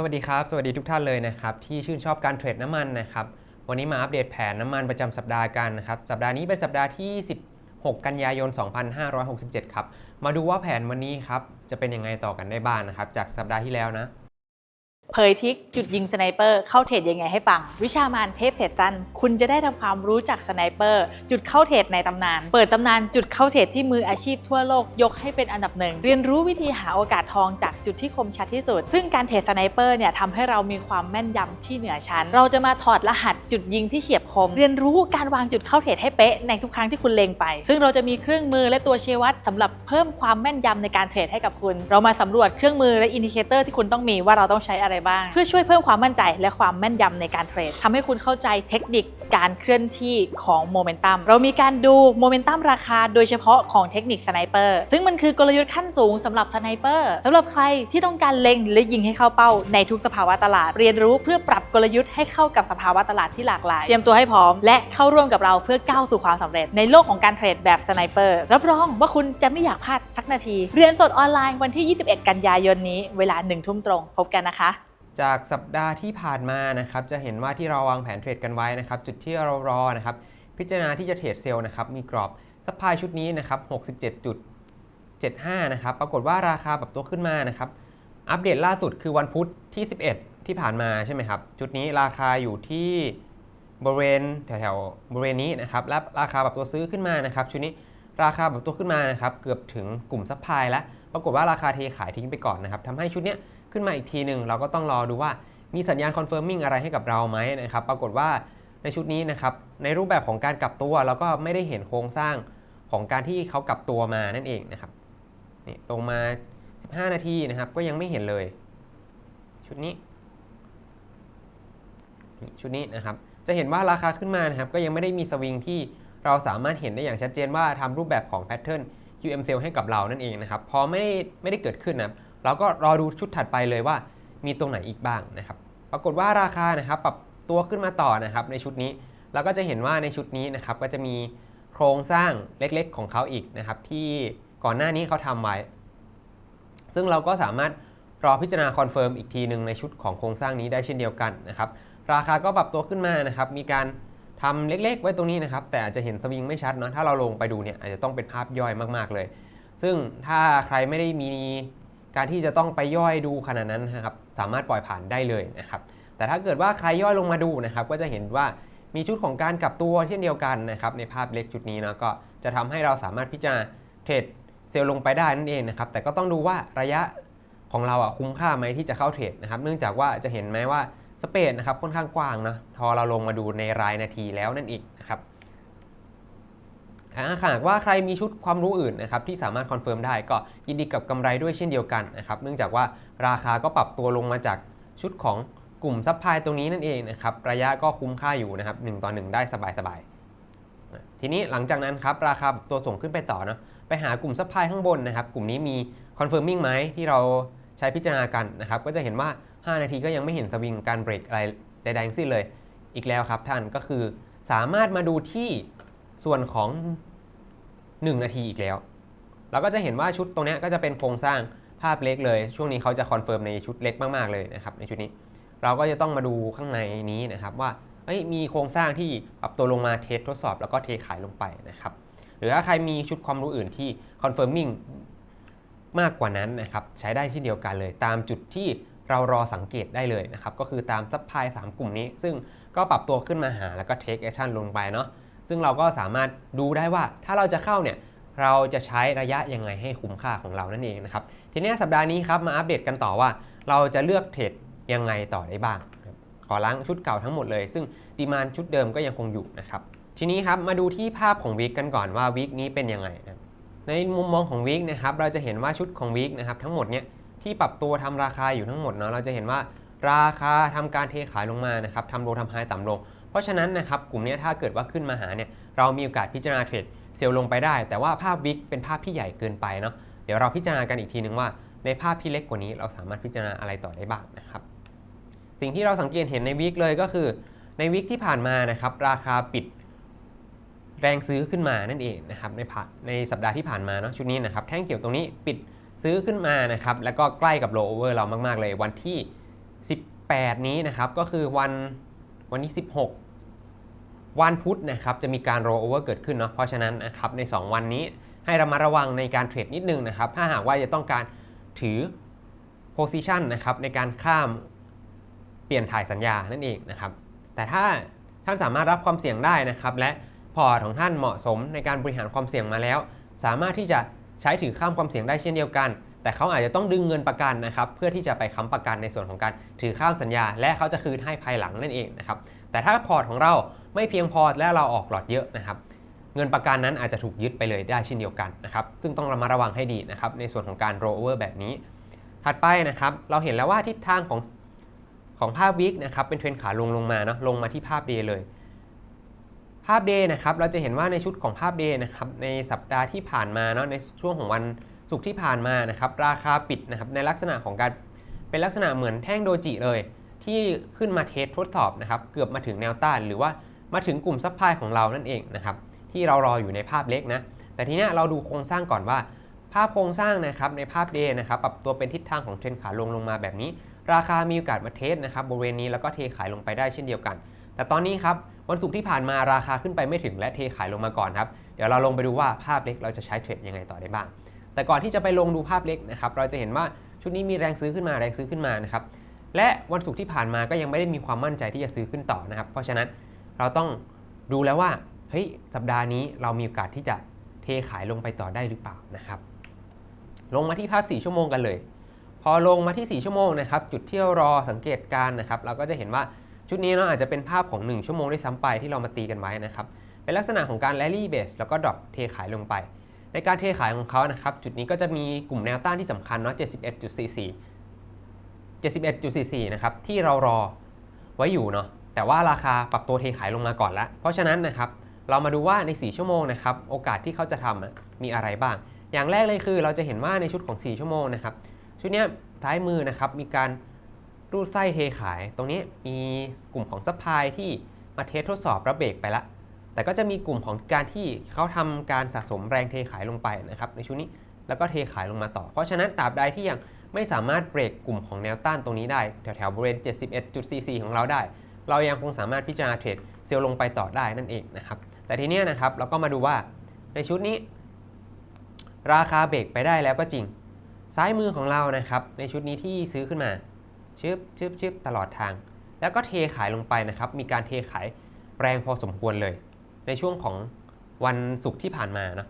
สวัสดีครับ สวัสดีทุกท่านเลยนะครับที่ชื่นชอบการเทรดน้ำมันนะครับวันนี้มาอัปเดตแผนน้ำมันประจำสัปดาห์กันนะครับสัปดาห์นี้เป็นสัปดาห์ที่ 16 กันยายน 2567 ครับมาดูว่าแผนวันนี้ครับจะเป็นยังไงต่อกันได้บ้างนะครับจากสัปดาห์ที่แล้วนะ เผยทิกจุดยิงสไนเปอร์เข้าเทรดยังไงให้ฟัง วิชามานเทพเทรดตัน คุณจะได้ทำความรู้จักสไนเปอร์ จุดเข้าเทรดในตำนาน เปิดตำนานจุดเข้าเทรดที่มืออาชีพทั่วโลกยกให้เป็นอันดับหนึ่ง เรียนรู้วิธีหาโอกาสทองจากจุดที่คมชัดที่สุด ซึ่งการเทรดสไนเปอร์เนี่ยทำให้เรามีความแม่นยำที่เหนือชั้น เราจะมาถอดรหัสจุดยิงที่เฉียบคม เรียนรู้การวางจุดเข้าเทรดให้เป๊ะในทุกครั้งที่คุณเล็งไป ซึ่งเราจะมีเครื่องมือและตัวเชวัดสำหรับเพิ่มความแม่นยำในการเทรดให้กับคุณ เรามาสำรวจเครื่องมือและอินดิเคเตอร์ที่คุณต้องมีว่าเราต้องใช้อะไรบ้าง เพื่อช่วยเพิ่มความมั่นใจและความแม่นยำในการเทรดทำให้คุณเข้าใจเทคนิคการเคลื่อนที่ของโมเมนตัมเรามีการดูโมเมนตัมราคาโดยเฉพาะของเทคนิคสไนเปอร์ซึ่งมันคือกลยุทธ์ขั้นสูงสำหรับสไนเปอร์สำหรับใครที่ต้องการเล็งและยิงให้เข้าเป้าในทุกสภาวะตลาด เรียนรู้เพื่อปรับกลยุทธ์ให้เข้ากับสภาวะตลาดที่หลากหลาย เตรียมตัวให้พร้อม และเข้าร่วมกับเราเพื่อก้าวสู่ความสำเร็จ ในโลกของการเทรดแบบสไนเปอร์รับรองว่าคุณจะไม่อยากพลาดสักนาที เรียนสดออนไลน์วันที่ 21 กันยายนนี้เวลา1ทุ่มตรงพบกันนะคะ จากสัปดาห์ที่ผ่านมานะครับจะเห็นว่าที่เราวางแผนเทรดกันไว้นะครับจุดที่เรารอนะครับพิจารณาที่จะเทรดเซลล์นะครับมีกรอบซัพพลายชุดนี้นะครับ67.75นะครับปรากฏว่าราคาปรับตัวขึ้นมานะครับอัปเดตล่าสุดคือวันพุธที่ 11 ที่ผ่านมาใช่ไหมครับจุดนี้ราคาอยู่ที่บริเวณแถวๆบริเวณนี้นะครับและราคาปรับตัวซื้อขึ้นมานะครับชุดนี้ราคาปรับตัวขึ้นมานะครับเกือบถึงกลุ่มซัพพลายแล้ว ปรากฏว่าราคาเทขายทิ้งไปก่อนนะครับทำให้ชุดเนี้ยขึ้นมาอีกทีหนึ่งเราก็ต้องรอดูว่ามีสัญญาณคอนเฟิร์มมิ่งอะไรให้กับเราไหมนะครับ ปรากฏว่าในชุดนี้นะครับ ในรูปแบบของการกลับตัวเราก็ไม่ได้เห็นโครงสร้างของการที่เขากลับตัวมานั่นเองนะครับนี่ตรงมา 15 นาทีนะครับ ก็ยังไม่เห็นเลย ชุดนี้ ชุดนี้นะครับ จะเห็นว่าราคาขึ้นมานะครับ ก็ยังไม่ได้มีสวิงที่เราสามารถเห็นได้อย่างชัดเจนว่าทำรูปแบบของแพทเทิร์น QM Cell ให้กับเรานั่นเองนะครับ พอไม่ได้ไม่ได้เกิดขึ้นนะครับเราก็รอดูชุดถัดไปเลยว่ามีตรงไหนอีกบ้างนะครับ ปรากฏว่าราคานะครับปรับตัวขึ้นมาต่อนะครับในชุดนี้ เราก็จะเห็นว่าในชุดนี้นะครับก็จะมีโครงสร้างเล็กๆของเขาอีกนะครับที่ก่อนหน้านี้เขาทำไว้ ซึ่งเราก็สามารถรอพิจารณาคอนเฟิร์มอีกทีหนึ่งในชุดของโครงสร้างนี้ได้เช่นเดียวกันนะครับ ราคาก็ปรับตัวขึ้นมานะครับ มีการ ทำเล็กๆ ไว้ตรงนี้นะครับ แต่อาจจะเห็นสวิงไม่ชัดเนาะถ้าเราลงไปดูเนี่ยอาจจะต้องเป็นภาพย่อยมากๆเลย ซึ่งถ้าใครไม่ได้มีการที่จะต้องไปย่อยดูขนาดนั้นนะครับสามารถปล่อยผ่านได้เลยนะครับ แต่ถ้าเกิดว่าใครย่อยลงมาดูนะครับ ก็จะเห็นว่ามีชุดของการกลับตัวเช่นเดียวกันนะครับ ในภาพเล็กจุดนี้นะก็จะทำให้เราสามารถพิจารณาเทรดเซลล์ลงไปได้นั่นเองนะครับ แต่ก็ต้องดูว่าระยะของเราอะคุ้มค่าไหมที่จะเข้าเทรดนะครับ เนื่องจากว่าจะเห็นไหมว่า สเปดนะครับค่อนข้างกว้างนะพอเราลงมาดูในรายนาทีแล้วนั่นเองนะครับถ้าหากว่าใครมีชุดความรู้อื่นนะครับที่สามารถคอนเฟิร์มได้ก็ยินดีกับกำไรด้วยเช่นเดียวกันนะครับเนื่องจากว่าราคาก็ปรับตัวลงมาจากชุดของกลุ่มซัพพลายตรงนี้นั่นเองนะครับระยะก็คุ้มค่าอยู่นะครับ1ต่อ1ได้สบายๆทีนี้หลังจากนั้นครับราคาตัวส่งขึ้นไปต่อเนาะไปหากลุ่มซัพพลายข้างบนนะครับกลุ่มนี้มีคอนเฟิร์มมิ่งไหมที่เราใช้พิจารณากันนะครับก็จะเห็นว่า 5 นาทีก็ยังไม่เห็นสวิงการเบรกอะไรใดๆทั้งสิ้นเลย อีกแล้วครับท่านก็คือสามารถมาดูที่ส่วนของ 1 นาทีอีกแล้ว เราก็จะเห็นว่าชุดตรงนี้ก็จะเป็นโครงสร้างภาพเล็กเลย ช่วงนี้เขาจะคอนเฟิร์มในชุดเล็กมากๆเลยนะครับในชุดนี้ เราก็จะต้องมาดูข้างในนี้นะครับว่ามีโครงสร้างที่ปรับตัวลงมาเทสทดสอบ แล้วก็เทขายลงไปนะครับ หรือถ้าใครมีชุดความรู้อื่นที่คอนเฟิร์มมิ่งมากกว่านั้นนะครับ ใช้ได้ที่เดียวกันเลย ตามจุดที่ เรารอสังเกตได้เลยนะครับ ก็คือตามซัพพลาย3กลุ่มนี้ ซึ่งก็ปรับตัวขึ้นมาหาแล้วก็เทคแอคชั่นลงไปเนาะซึ่งเราก็สามารถดูได้ว่าถ้าเราจะเข้าเนี่ยเราจะใช้ระยะยังไงให้คุ้มค่าของเรานั่นเองนะครับ ทีนี้สัปดาห์นี้ครับมาอัปเดตกันต่อว่า เราจะเลือกเทรดยังไงต่อได้บ้าง ขอล้างชุดเก่าทั้งหมดเลย ซึ่งดีมานชุดเดิมก็ยังคงอยู่นะครับ ทีนี้ครับมาดูที่ภาพของวีคกันก่อนว่าวีคนี้เป็นยังไงนะในมุมมองของวีคนะครับเราจะเห็นว่าชุดของวีคนะครับทั้งหมดเนี่ย ที่ปรับตัวทำราคาอยู่ทั้งหมดเนาะเราจะเห็นว่าราคาทำการเทขายลงมานะครับทำโลทำไฮต่ำลง เพราะฉะนั้นนะครับกลุ่มนี้ถ้าเกิดว่าขึ้นมาหาเนี่ยเรามีโอกาสพิจารณาเทรดเซลล์ลงไปได้ แต่ว่าภาพวิกเป็นภาพที่ใหญ่เกินไปเนาะเดี๋ยวเราพิจารณากันอีกทีนึงว่า ในภาพที่เล็กกว่านี้เราสามารถพิจารณาอะไรต่อได้บ้างนะครับสิ่งที่เราสังเกตเห็นในวิกเลยก็คือ ในวิกที่ผ่านมานะครับราคาปิดแรงซื้อขึ้นมานั่นเองนะครับในผ่านในสัปดาห์ที่ผ่านมาเนาะชุดนี้นะครับแท่งเขียวตรงนี้ปิด ซื้อขึ้นมานะครับแล้วก็ใกล้กับโลโอเวอร์เรามากๆเลย วันที่ 18 นี้นะครับก็คือวันวันที่ 16 วันพุธนะครับจะมีการ roll over เกิดขึ้นเนาะเพราะฉะนั้นนะครับใน 2 วันนี้ให้ระมัดระวังในการเทรดนิดนึงนะครับ ถ้าหากว่าจะต้องการถือ position นะครับในการข้ามเปลี่ยนถ่ายสัญญานั่นเองนะครับ แต่ถ้าท่านสามารถรับความเสี่ยงได้นะครับ และพอร์ตของท่านเหมาะสมในการบริหารความเสี่ยงมาแล้ว สามารถที่จะ ใช้ถือข้ามความเสี่ยงได้เช่นเดียวกัน แต่เขาอาจจะต้องดึงเงินประกันนะครับเพื่อที่จะไปค้ำประกันในส่วนของการถือข้ามสัญญา และเขาจะคืนให้ภายหลังนั่นเองนะครับแต่ถ้าพอร์ตของเราไม่เพียงพอและเราออกหลอดเยอะนะครับเงินประกันนั้นอาจจะถูกยึดไปเลยได้เช่นเดียวกันนะครับซึ่งต้องระมัดระวังให้ดีนะครับในส่วนของการ roll over แบบนี้ ถัดไปนะครับเราเห็นแล้วว่าทิศทางของของภาพวิกนะครับเป็นเทรนขาลงลงมาเนาะลงมาที่ภาพ day เลย ภาพ day นะครับ เราจะเห็นว่าในชุดของภาพ day นะครับ ในสัปดาห์ที่ผ่านมาเนาะ ในช่วงของวันศุกร์ที่ผ่านมานะครับ ราคาปิดนะครับ ในลักษณะของการ เป็นลักษณะเหมือนแท่งโดจิเลย ที่ขึ้นมาเทสทดสอบนะครับ เกือบมาถึงแนวต้าน หรือว่ามาถึงกลุ่มซัพพลายของเรานั่นเองนะครับ ที่เรารออยู่ในภาพเล็กนะ แต่ทีนี้เราดูโครงสร้างก่อนว่า ภาพโครงสร้างนะครับในภาพ day นะครับปรับตัวเป็นทิศทางของเทรนขาลงลงมาแบบนี้ ราคามีโอกาสมาเทสนะครับบริเวณนี้แล้วก็เทขายลงไปได้เช่นเดียวกัน แต่ตอนนี้ครับ วันศุกร์ที่ผ่านมาราคาขึ้นไปไม่ถึงและเทขายลงมาก่อนครับเดี๋ยวเราลงไปดูว่าภาพเล็กเราจะใช้เทรดยังไงต่อได้บ้าง แต่ก่อนที่จะไปลงดูภาพเล็กนะครับเราจะเห็นว่าชุดนี้มีแรงซื้อขึ้นมาแรงซื้อขึ้นมานะครับและวันศุกร์ที่ผ่านมาก็ยังไม่ได้มีความมั่นใจที่จะซื้อขึ้นต่อนะครับ เพราะฉะนั้นเราต้องดูแล้วว่าเฮ้ยสัปดาห์นี้เรามีโอกาสที่จะเทขายลงไปต่อได้หรือเปล่านะครับลงมาที่ภาพ 4 ชั่วโมงกันเลย พอลงมาที่ 4 ชั่วโมงนะครับจุดที่เรารอสังเกตการนะครับเราก็จะเห็นว่า ชุดนี้เนาะอาจจะเป็นภาพของ 1 ชั่วโมงได้ซ้ำไปที่เรามาตีกันไว้นะครับ เป็นลักษณะของการ rally base แล้วก็ดรอปเทขายลงไป ในการเทขายของเขานะครับ จุดนี้ก็จะมีกลุ่มแนวต้านที่สำคัญเนาะ71.44 71.44 นะครับ ที่เรารอไว้อยู่เนาะ แต่ว่าราคาปรับตัวเทขายลงมาก่อนแล้วเพราะฉะนั้นนะครับ เรามาดูว่าใน 4 ชั่วโมงนะครับ โอกาสที่เขาจะทำมีอะไรบ้าง อย่างแรกเลยคือเราจะเห็นว่าในชุดของ 4 ชั่วโมงนะครับ ชุดนี้ท้ายมือนะครับ มีการ รูดไส้เทขาย ตรงนี้มีกลุ่มของซัพพลายที่มาเทสทดสอบระเบรกไปละ แต่ก็จะมีกลุ่มของการที่เขาทำการสะสมแรงเทขายลงไปนะครับในชุดนี้แล้วก็เทขายลงมาต่อ เพราะฉะนั้นตราบใดที่ยังไม่สามารถเบรกกลุ่มของแนวต้านตรงนี้ได้ แถวๆบริเวณ 71.44 ของเราได้ เรายังคงสามารถพิจารณาเทรดเซลล์ลงไปต่อได้นั่นเองนะครับแต่ทีนี้นะครับเราก็มาดูว่าในชุดนี้ ราคาเบรกไปได้แล้วก็จริง ซ้ายมือของเรานะครับในชุดนี้ที่ซื้อขึ้นมา ชึบชึบชึบตลอดทาง แล้วก็เทขายลงไปนะครับ มีการเทขายแรงพอสมควรเลย ในช่วงของวันศุกร์ที่ผ่านมานะ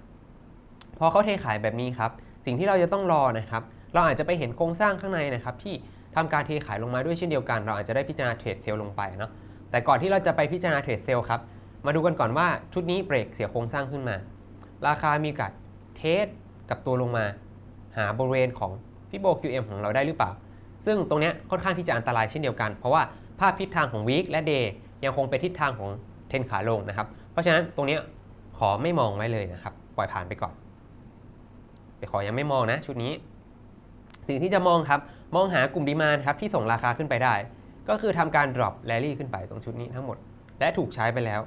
พอเขาเทขายแบบนี้ครับ สิ่งที่เราจะต้องรอนะครับ เราอาจจะไปเห็นโครงสร้างข้างในนะครับ ที่ทำการเทขายลงมาด้วยเช่นเดียวกัน เราอาจจะได้พิจารณาเทรดเซลล์ลงไปเนาะแต่ก่อนที่เราจะไปพิจารณาเทรดเซลล์ครับมาดูกันก่อนว่าชุดนี้เบรกเสียโครงสร้างขึ้นมา ราคามีกาสเทสกับตัวลงมา หาบริเวณของฟิโบ QM ของเราได้หรือเปล่า ซึ่งตรงนี้ค่อนข้างที่จะอันตรายเช่นเดียวกัน เพราะว่าภาพทิศทางของวีคและเดย์ยังคงเป็นทิศทางของเทรนขาลงนะครับ เพราะฉะนั้นตรงนี้ขอไม่มองไว้เลยนะครับ ปล่อยผ่านไปก่อน แต่ขอยังไม่มองนะชุดนี้สิ่งที่จะมองครับ มองหากลุ่มดีมานครับที่ส่งราคาขึ้นไปได้ ก็คือทำการ drop rally ขึ้นไปตรงชุดนี้ทั้งหมด และถูกใช้ไปแล้ว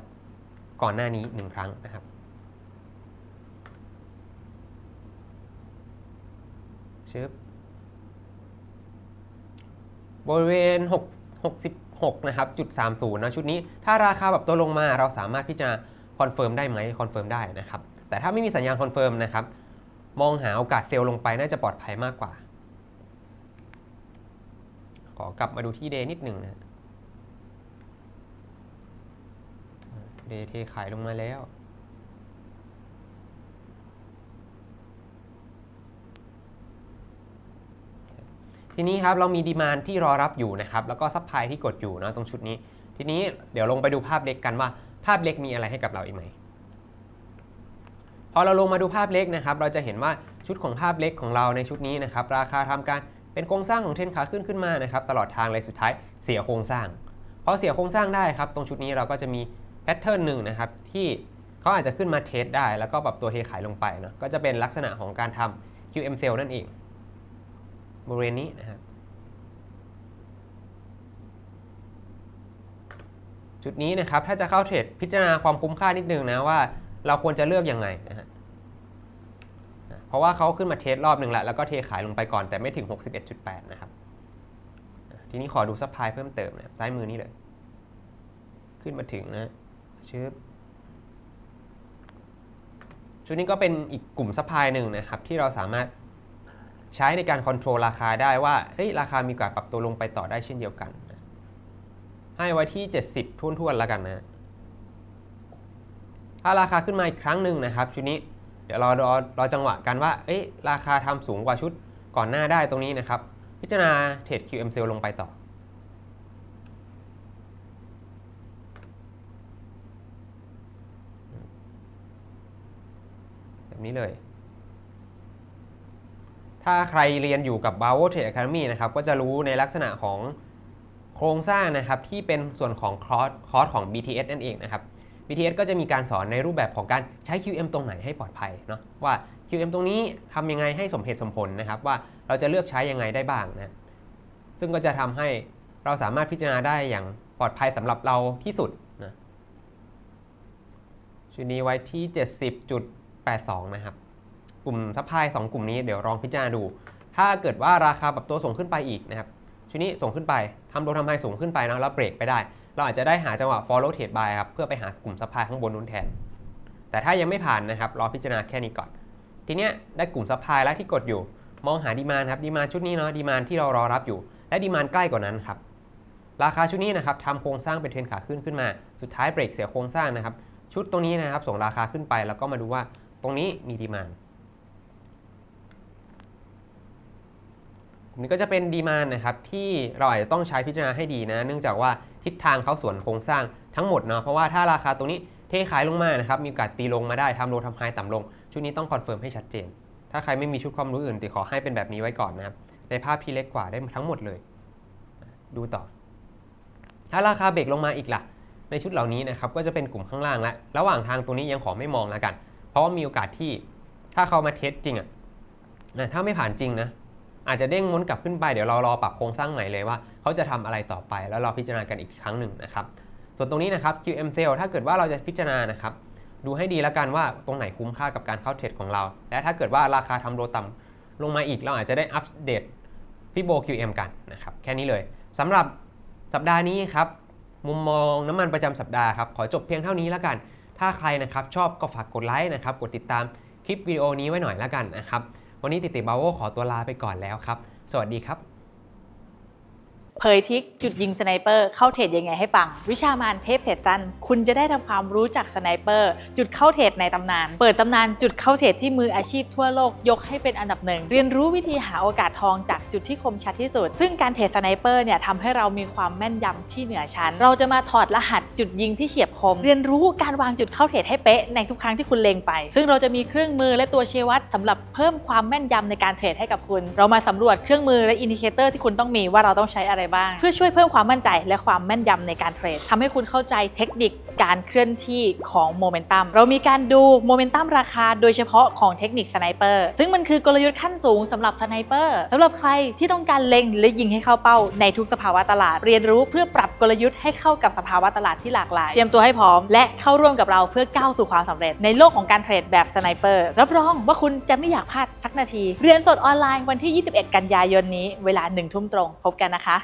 ก่อนหน้านี้1ครั้งนะครับ ชึบ บริเวณ 6 66นะครับจุด30นะชุดนี้ ถ้าราคาแบบตัวลงมาเราสามารถที่จะคอนเฟิร์มได้ไหมคอนเฟิร์มได้นะครับ แต่ถ้าไม่มีสัญญาณคอนเฟิร์มนะครับ มองหาโอกาสเซลล์ลงไปน่าจะปลอดภัยมากกว่า ขอกลับมาดูที่เดย์นิดหนึ่งนะเดย์เทขายลงมาแล้ว ทีนี้ครับเรามีดีมานที่รอรับอยู่นะครับแล้วก็ซัพพลายที่กดอยู่นะตรงชุดนี้ ทีนี้เดี๋ยวลงไปดูภาพเล็กกันว่าภาพเล็กมีอะไรให้กับเราอีกไหมพอเราลงมาดูภาพเล็กนะครับ เราจะเห็นว่าชุดของภาพเล็กของเราในชุดนี้นะครับ ราคาทำการเป็นโครงสร้างของเทรนขาขึ้นขึ้นมานะครับ ตลอดทางเลยสุดท้ายเสียโครงสร้างพอเสียโครงสร้างได้ครับ ตรงชุดนี้เราก็จะมีแพทเทิร์นหนึ่งนะครับ ที่เขาอาจจะขึ้นมาเทสได้ แล้วก็ปรับตัวเทขายลงไปเนาะก็จะเป็นลักษณะของการทำ QM sell นั่นเอง บริเวณนี้นะครับจุดนี้นะครับถ้าจะเข้าเทรดพิจารณาความคุ้มค่านิดนึงนะว่าเราควรจะเลือกยังไงนะฮะเพราะว่าเขาขึ้นมาเทสรอบหนึ่งแล้วแล้วก็เทขายลงไปก่อนแต่ไม่ถึง 61.8 นะครับ ทีนี้ขอดูซัพพลายเพิ่มเติมนะซ้ายมือนี่เลย ขึ้นมาถึงนะชึบชุดนี้ก็เป็นอีกกลุ่มซัพพลายหนึ่งนะครับ ที่เราสามารถ ใช้ในการคอนโทรลราคาได้ว่าเฮ้ยราคามีโอกาสปรับตัวลงไปต่อได้เช่นเดียวกัน ให้ไว้ที่ 70ทุ่วนๆแล้วกันนะถ้าราคาขึ้นมาอีกครั้งหนึ่งนะครับชุดนี้เดี๋ยวรอรอรอจังหวะกันว่าเอ้ยราคาทำสูงกว่าชุดก่อนหน้าได้ตรงนี้นะครับ พิจารณาเทรด QM Cell ลงไปต่อ แบบนี้เลย ถ้าใครเรียนอยู่กับ b a o Trade Academy นะครับก็จะรู้ในลักษณะของโครงสร้างนะครับที่เป็นส่วนของคอร์สคอร์สของ BTS นั่นเองนะครับ BTS ก็จะมีการสอนในรูปแบบของการใช้ QM ตรงไหนให้ปลอดภัยเนาะว่า QM ตรงนี้ทำยังไงให้สมเหตุสมผลนะครับ ว่าเราจะเลือกใช้ยังไงได้บ้างนะซึ่งก็จะทำให้เราสามารถพิจารณาได้อย่างปลอดภัยสำหรับเราที่สุดนะชุดนี้ไว้ที่ 70.82 นะครับ กลุ่มซัพพลายสองกลุ่มนี้เดี๋ยวลองพิจารณาดู ถ้าเกิดว่าราคาปรับตัวสูงขึ้นไปอีกนะครับชุดนี้ส่งขึ้นไปทำโดทำไฮสูงขึ้นไปนะแล้วเบรกไปได้ เราอาจจะได้หาจังหวะ follow trade buy ครับเพื่อไปหากลุ่มซัพพลายข้างบนนู้นแทน แต่ถ้ายังไม่ผ่านนะครับรอพิจารณาแค่นี้ก่อน ทีเนี้ยได้กลุ่มซัพพลายแล้วที่กดอยู่ มองหาดีมานครับดีมานชุดนี้เนาะดีมานที่เรารอรับอยู่ และดีมานใกล้กว่านั้นครับราคาชุดนี้นะครับทำโครงสร้างเป็นเทรนขาขึ้นขึ้นมา สุดท้ายเบรกเสียโครงสร้างนะครับชุดตรงนี้นะครับส่งราคาขึ้นไปแล้วก็มาดูว่าตรงนี้มีดีมาน กลุ่ มนี้ก็จะเป็นดีมานนะครับที่เราอาจจะต้องใช้พิจารณาให้ดีนะ เนื่องจากว่าทิศทางเขาส่วนโครงสร้างทั้งหมดเนาะเพราะว่าถ้าราคาตรงนี้เทขายลงมานะครับมีโอกาสตีลงมาได้ทำโลทำไฮต่ำลง ชุดนี้ต้องคอนเฟิร์มให้ชัดเจน ถ้าใครไม่มีชุดความรู้อื่นติขอให้เป็นแบบนี้ไว้ก่อนนะครับในภาพที่เล็กกว่าได้ทั้งหมดเลย ดูต่อ ถ้าราคาเบรกลงมาอีกล่ะ ในชุดเหล่านี้นะครับก็จะเป็นกลุ่มข้างล่างและระหว่างทางตรงนี้ยังขอไม่มองแล้วกัน เพราะว่ามีโอกาสที่ถ้าเขามาเทสจริงอะนะถ้าไม่ผ่านจริงนะ อาจจะเด้งม้วนกลับขึ้นไปเดี๋ยวเรารอปรับโครงสร้างใหม่เลยว่าเขาจะทำอะไรต่อไป แล้วเราพิจารณากันอีกครั้งหนึ่งนะครับ ส่วนตรงนี้นะครับ QM Cell ถ้าเกิดว่าเราจะพิจารณานะครับดูให้ดีแล้วกันว่าตรงไหนคุ้มค่ากับการเข้าเทรดของเรา และถ้าเกิดว่าราคาทำโลต่ำลงมาอีกเราอาจจะได้อัปเดตฟิโบ QM กันนะครับแค่นี้เลยสำหรับสัปดาห์นี้ครับมุมมองน้ำมันประจำสัปดาห์ครับขอจบเพียงเท่านี้แล้วกัน ถ้าใครนะครับชอบก็ฝากกดไลค์นะครับกดติดตามคลิปวิดีโอนี้ไว้หน่อยแล้วกันนะครับ วันนี้ติติบาโวขอตัวลาไปก่อนแล้วครับ สวัสดีครับ เผยทิกจุดยิงสไนเปอร์เข้าเทรดยังไงให้ฟัง วิชามานเทพเทรดตัน คุณจะได้ทำความรู้จักสไนเปอร์ จุดเข้าเทรดในตำนาน เปิดตำนานจุดเข้าเทรดที่มืออาชีพทั่วโลกยกให้เป็นอันดับหนึ่ง เรียนรู้วิธีหาโอกาสทองจากจุดที่คมชัดที่สุด ซึ่งการเทรดสไนเปอร์เนี่ยทำให้เรามีความแม่นยำที่เหนือชั้น เราจะมาถอดรหัสจุดยิงที่เฉียบคม เรียนรู้การวางจุดเข้าเทรดให้เป๊ะในทุกครั้งที่คุณเล็งไป ซึ่งเราจะมีเครื่องมือและตัวชี้วัดสำหรับเพิ่มความแม่นยำในการเทรดให้กับคุณ เรามาสำรวจเครื่องมือและอินดิเคเตอร์ที่คุณต้องมีว่าเราต้องใช้อะไรบ้าง เพื่อช่วยเพิ่มความมั่นใจและความแม่นยำในการเทรดทำให้คุณเข้าใจเทคนิคการเคลื่อนที่ของโมเมนตัมเรามีการดูโมเมนตัมราคาโดยเฉพาะของเทคนิคสไนเปอร์ซึ่งมันคือกลยุทธ์ขั้นสูงสำหรับสไนเปอร์สำหรับใครที่ต้องการเล็งและยิงให้เข้าเป้าในทุกสภาวะตลาด เรียนรู้เพื่อปรับกลยุทธ์ให้เข้ากับสภาวะตลาดที่หลากหลาย เตรียมตัวให้พร้อม และเข้าร่วมกับเราเพื่อก้าวสู่ความสำเร็จในโลกของการเทรดแบบสไนเปอร์รับรองว่าคุณจะไม่อยากพลาดสักนาที เรียนสดออนไลน์วันที่ 21 กันยายนนี้เวลา1ทุ่มตรง พบกันนะคะ